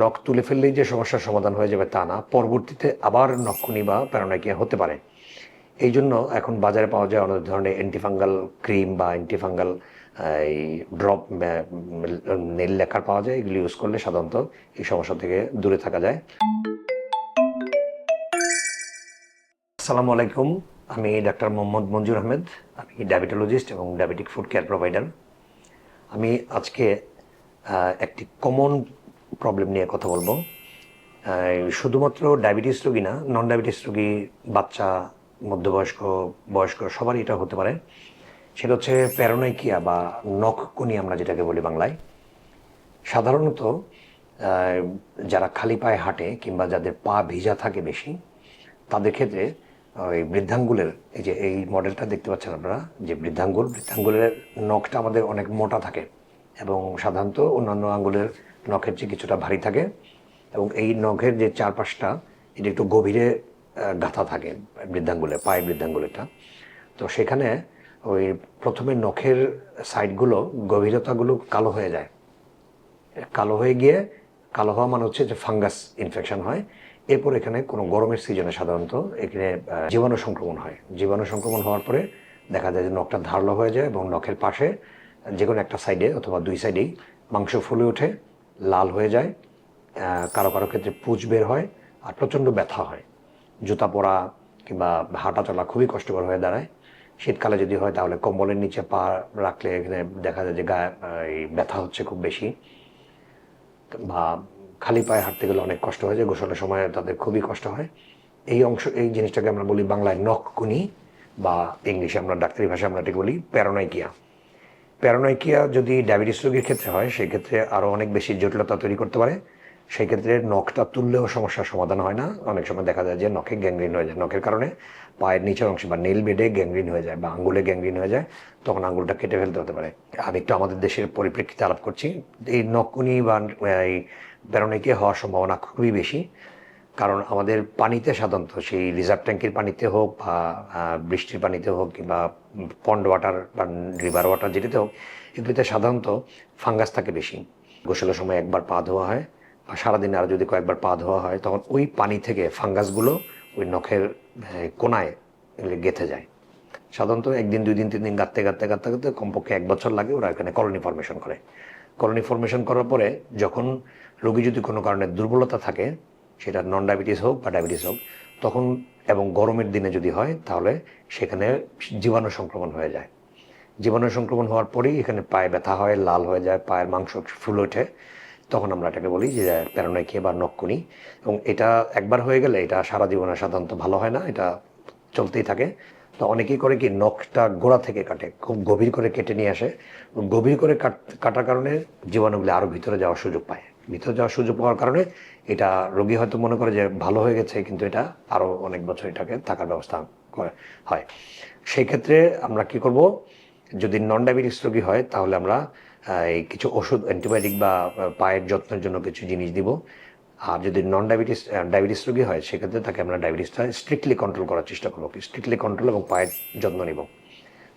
নখ তুলে ফেললেই যে সমস্যার সমাধান হয়ে যাবে তা না, পরবর্তীতে আবার নখকুনি বা প্যারানাইকিয়া হতে পারে। এই জন্য এখন বাজারে পাওয়া যায় অনেক ধরনের অ্যান্টিফাঙ্গাল ক্রিম বা অ্যান্টিফাঙ্গাল এই ড্রপ নেল লেখার পাওয়া যায়, এগুলি ইউজ করলে সাধারণত এই সমস্যা থেকে দূরে থাকা যায়। আসসালামু আলাইকুম, আমি ডাক্তার মোহাম্মদ মঞ্জুর আহমেদ, আমি ডায়াবেটোলজিস্ট এবং ডায়াবেটিক ফুড কেয়ার প্রোভাইডার। আমি আজকে একটি কমন প্রবলেম নিয়ে কথা বলব। শুধুমাত্র ডায়াবেটিস রোগী না নন ডায়াবেটিস রোগী, বাচ্চা, মধ্যবয়স্ক, বয়স্ক, সবারই এটা হতে পারে। সেটা হচ্ছে প্যারোনাইকিয়া বা নখকুনি আমরা যেটাকে বলি বাংলায়। সাধারণত যারা খালি পায়ে হাঁটে কিংবা যাদের পা ভিজা থাকে বেশি, তাদের ক্ষেত্রে ওই বৃদ্ধাঙ্গুলের, এই যে এই মডেলটা দেখতে পাচ্ছেন আপনারা, যে বৃদ্ধাঙ্গুল, বৃদ্ধাঙ্গুলের নখটা আমাদের অনেক মোটা থাকে এবং সাধারণত অন্যান্য আঙ্গুলের নখের চেয়ে কিছুটা ভারী থাকে এবং এই নখের যে চারপাশটা, এটা একটু গভীরে গাঁথা থাকে, বৃদ্ধাঙ্গুলে পায়ে বৃদ্ধাঙ্গুলেরটা। তো সেখানে ওই প্রথমে নখের সাইডগুলো, গভীরতাগুলো কালো হয়ে যায়। কালো হয়ে গিয়ে, কালো হওয়া মানে হচ্ছে যে ফাঙ্গাস ইনফেকশন হয়। এরপর এখানে কোনো গরমের সিজনে সাধারণত এখানে জীবাণু সংক্রমণ হয়। জীবাণু সংক্রমণ হওয়ার পরে দেখা যায় যে নখটা ধারলো হয়ে যায় এবং নখের পাশে যে কোনো একটা সাইডে অথবা দুই সাইডেই মাংস ফুলে ওঠে। লাল হয়ে যায় কারও কারও ক্ষেত্রে পুঁজ বের হয় আর প্রচণ্ড ব্যথা হয়। জুতা পরা কিংবা হাঁটা চলা খুবই কষ্টকর হয়ে দাঁড়ায়। শীতকালে যদি হয় তাহলে কম্বলের নিচে পা রাখলে এখানে দেখা যায় যে গায়ে এই ব্যথা হচ্ছে খুব বেশি। বা খালি পায়ে হাঁটতে গেলে অনেক কষ্ট হয় যে গোসলের সময় তাদের খুবই কষ্ট হয়। এই অংশ, এই জিনিসটাকে আমরা বলি বাংলায় নখকুনি বা ইংলিশে আমরা ডাক্তারি ভাষায় আমরা এটাকে বলি প্যারোনাইকিয়া। প্যারোনাইকিয়া যদি ডায়াবেটিস রোগীর ক্ষেত্রে হয় সেই ক্ষেত্রে আরও অনেক বেশি জটিলতা তৈরি করতে পারে। সেই ক্ষেত্রে নখটা তুললেও সমস্যার সমাধান হয় না। অনেক সময় দেখা যায় যে নখে গ্যাংগ্রিন হয়ে যায়। নখের কারণে পায়ের নিচের অংশে বা নেল বেডে গ্যাংগ্রিন হয়ে যায় বা আঙ্গুলে গ্যাংগ্রিন হয়ে যায়, তখন আঙ্গুলটা কেটে ফেলতে হতে পারে। আমি একটু আমাদের দেশের পরিপ্রেক্ষিতে আলাপ করছি। এই নখকুনি বা, এই প্যারোনাইকিয়া হওয়ার সম্ভাবনা খুবই বেশি। কারণ আমাদের পানিতে সাধারণত সেই রিজার্ভ ট্যাঙ্কির পানিতে হোক বা বৃষ্টির পানিতে হোক কিংবা পন্ড ওয়াটার বা রিভার ওয়াটার যেটাতে হোক এগুলিতে সাধারণত ফাঙ্গাস থাকে বেশি। গোসলের সময় একবার পা ধোয়া হয় বা সারাদিনে আরও যদি কয়েকবার পা ধোয়া হয়, তখন ওই পানি থেকে ফাঙ্গাসগুলো ওই নখের কোনায় গেঁথে যায়। সাধারণত একদিন, দুই দিন, তিন দিন গাঁততে গাঁততে গাঁততে গাঁততে কমপক্ষে এক বছর লাগে ওরা এখানে কলোনি ফর্মেশন করে। কলোনি ফর্মেশন করার পরে যখন রোগী যদি কোনো কারণে দুর্বলতা থাকে সেটা নন ডায়াবেটিস হোক বা ডায়াবেটিস হোক, তখন এবং গরমের দিনে যদি হয়, তাহলে সেখানে জীবাণু সংক্রমণ হয়ে যায়। জীবাণু সংক্রমণ হওয়ার পরেই এখানে পায়ে ব্যথা হয়, লাল হয়ে যায়, পায়ের মাংস ফুলে ওঠে। তখন আমরা এটাকে বলি যে প্যারানাইকিয়া বা নক্কুনি এবং এটা একবার হয়ে গেলে এটা সারা জীবনে সাধারণত ভালো হয় না, এটা চলতেই থাকে। তো অনেকেই করে কি, নখটা গোড়া থেকে কাটে, খুব গভীর করে কেটে নিয়ে আসে। গভীর করে কাট- কাটার কারণে জীবাণুগুলি আরও ভিতরে যাওয়ার সুযোগ পায়। ভিতরে যাওয়ার সুযোগ পাওয়ার কারণে এটা রোগী হয়তো মনে করে যে ভালো হয়ে গেছে, কিন্তু এটা আরও অনেক বছর এটাকে থাকার ব্যবস্থা করে- হয়। সেই ক্ষেত্রে আমরা কি করব? যদি নন ডায়াবেটিস রোগী হয়, তাহলে আমরা এই কিছু ওষুধ অ্যান্টিবায়োটিক বা পায়ের যত্নের জন্য কিছু জিনিস দিব। আর যদি নন ডায়াবেটিস ডায়াবেটিস রোগী হয়, সেক্ষেত্রে তাকে আমরা ডায়াবেটিসটা স্ট্রিক্টলি কন্ট্রোল করার চেষ্টা করব স্ট্রিক্টলি কন্ট্রোল এবং পায়ের যত্ন নিব।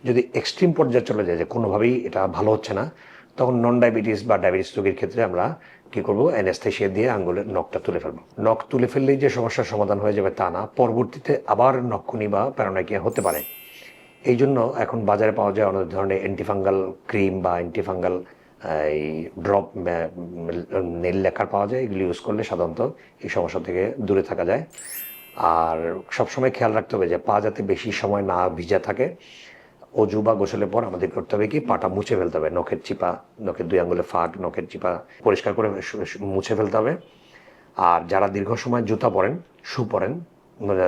যদি এক্সট্রিম পর্যায়ে চলে যায় যে কোনোভাবেই এটা ভালো হচ্ছে না তখন নন ডায়াবেটিস বা ডায়াবেটিস রোগীর ক্ষেত্রে আমরা কি করব? অ্যানেস্থেশিয়া দিয়ে আঙ্গুলের নখটা তুলে ফেলব। নখ তুলে ফেললেই যে সমস্যার সমাধান হয়ে যাবে তা না, পরবর্তীতে আবার নখকুনি বা প্যারানাইকিয়া হতে পারে। এই জন্য এখন বাজারে পাওয়া যায় অনেক ধরনের অ্যান্টিফাঙ্গাল ক্রিম বা অ্যান্টিফাঙ্গাল এই ড্রপ নেল লেখার পাওয়া যায়। এগুলি ইউজ করলে সাধারণত এই সমস্যা থেকে দূরে থাকা যায়। আর সবসময় খেয়াল রাখতে হবে যে পা যাতে বেশি সময় না ভিজা থাকে অজু বা গোসলের পর আমাদের করতে হবে কি? পাটা মুছে ফেলতে হবে। নখের চিপা, নখের দুই আঙ্গুলে ফাঁক নখের চিপা পরিষ্কার করে মুছে ফেলতে হবে। আর যারা দীর্ঘ সময় জুতা পরেন, শু পরেন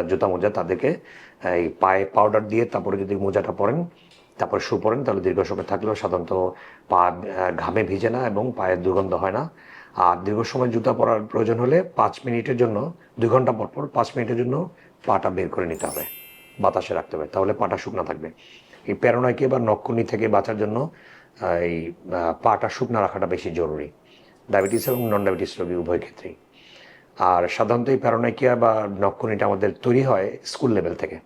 জুতা মোজা, তাদেরকে এই পায়ে পাউডার দিয়ে তারপরে যদি মোজাটা পরেন, তারপর শু পরেন, তাহলে দীর্ঘ সময় থাকলেও সাধারণত পা ঘামে ভিজে না এবং পায়ের দুর্গন্ধ হয় না। আর দীর্ঘ সময় জুতা পরার প্রয়োজন হলে পাঁচ মিনিটের জন্য, দুই ঘণ্টা পর পর পাঁচ মিনিটের জন্য পাটা বের করে নিতে হবে। বাতাসে রাখতে হবে, তাহলে পাটা শুকনা থাকবে। এই প্যারোনাইকে বা নক্ষুনি থেকে বাঁচার জন্য এই পাটা শুকনা রাখাটা বেশি জরুরি। ডায়াবেটিস এবং নন ডায়াবেটিস রোগী উভয় ক্ষেত্রেই। আর সাধারণত এই প্যারোনাইকিয়া বা নক্ষুনিটা আমাদের তৈরি হয় স্কুল লেভেল থেকে।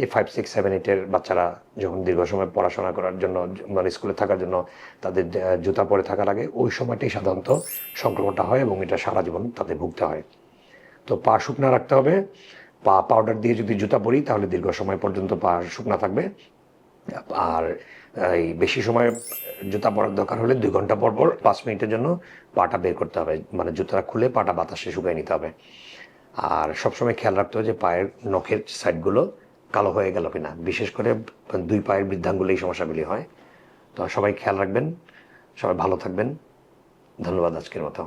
এই ফাইভ সিক্স সেভেন এইটের বাচ্চারা যখন দীর্ঘ সময় পড়াশোনা করার জন্য মানে স্কুলে থাকার জন্য তাদের জুতা পরে থাকা লাগে ওই সময়টাই সাধারণত সংক্রমণটা হয় এবং এটা সারা জীবন তাদের ভুগতে হয়। তো পা শুকনা রাখতে হবে। পা পাউডার দিয়ে যদি জুতা পরি, তাহলে দীর্ঘ সময় পর্যন্ত পা শুকনা থাকবে। আর এই বেশি সময় জুতা পরার দরকার হলে দুই ঘণ্টা পর পর পাঁচ মিনিটের জন্য পাটা বের করতে হবে। মানে জুতাটা খুলে পাটা বাতাসে শুকিয়ে নিতে হবে। আর সবসময় খেয়াল রাখতে হবে যে পায়ের নখের সাইডগুলো কালো হয়ে গেল কিনা। বিশেষ করে দুই পায়ের বৃদ্ধাঙ্গুলে এই সমস্যাগুলি হয়। তো সবাই খেয়াল রাখবেন, সবাই ভালো থাকবেন। ধন্যবাদ আজকের মতো।